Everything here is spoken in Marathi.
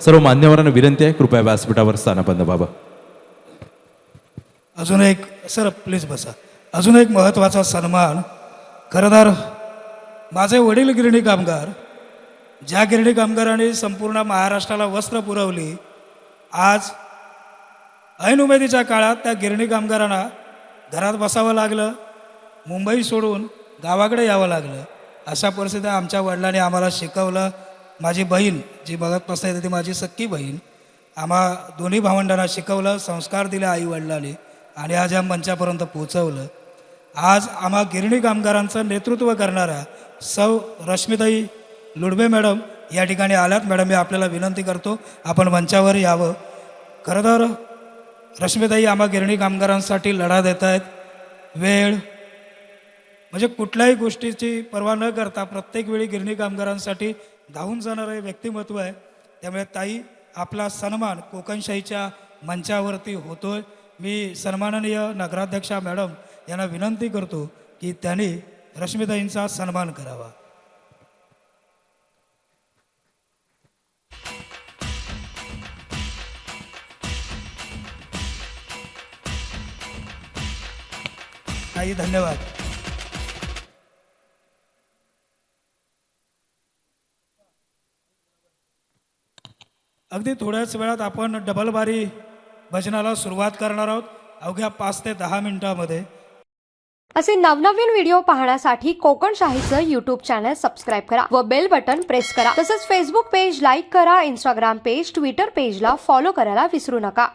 सर्व मान्यवरांना विनंती आहे. कृपया व्यासपीठावर स्थानापन्न व्हावं. अजून एक सर प्लीज बसा. अजून एक महत्त्वाचा सन्मान. खरं तर माझे वडील गिरणी कामगार ज्या गिरणी कामगारांनी संपूर्ण महाराष्ट्राला वस्त्र पुरवली आज ऐन उमेदीच्या काळात त्या गिरणी कामगारांना घरात बसावं लागलं मुंबई सोडून गावाकडे यावं लागलं. अशा परिस्थितीत आमच्या वडिलांनी आम्हाला शिकवलं माझी बहीण जी बघत बसता येते ती माझी सक्की बहीण. आम्हा दोन्ही भावंडांना शिकवलं संस्कार दिले आई वडिलांनी आणि आज या मंचापर्यंत पोचवलं आज आम्हा गिरणी कामगारांचं नेतृत्व करणाऱ्या सौ रश्मिताई लुडबे मॅडम या ठिकाणी आल्यात. मॅडम मी आपल्याला विनंती करतो आपण मंचावर यावं. खरं तर रश्मिताई आम्हा गिरणी कामगारांसाठी लढा देत आहेत. वेळ म्हणजे कुठल्याही गोष्टीची पर्वा न करता प्रत्येक वेळी गिरणी कामगारांसाठी धावून जाणारं हे व्यक्तिमत्व आहे. त्यामुळे ताई आपला सन्मान कोकणशाहीच्या मंचावरती होतोय. मी सन्माननीय नगराध्यक्षा मॅडम यांना विनंती करतो की त्यांनी रश्मीताईंचा सन्मान करावा. ताई धन्यवाद. अगदी थोड्याच वेळात आपण डबलबारी भजनाला सुरुवात करणार आहोत. अवघ्या पाच ते दहा मिनिटामध्ये. असे नवनवीन व्हिडिओ पाहण्यासाठी कोकण शाहीचं युट्यूब चॅनल सबस्क्राईब करा व बेल बटन प्रेस करा. तसंच फेसबुक पेज लाईक करा इंस्टाग्राम पेज ट्विटर पेजला फॉलो करायला विसरू नका.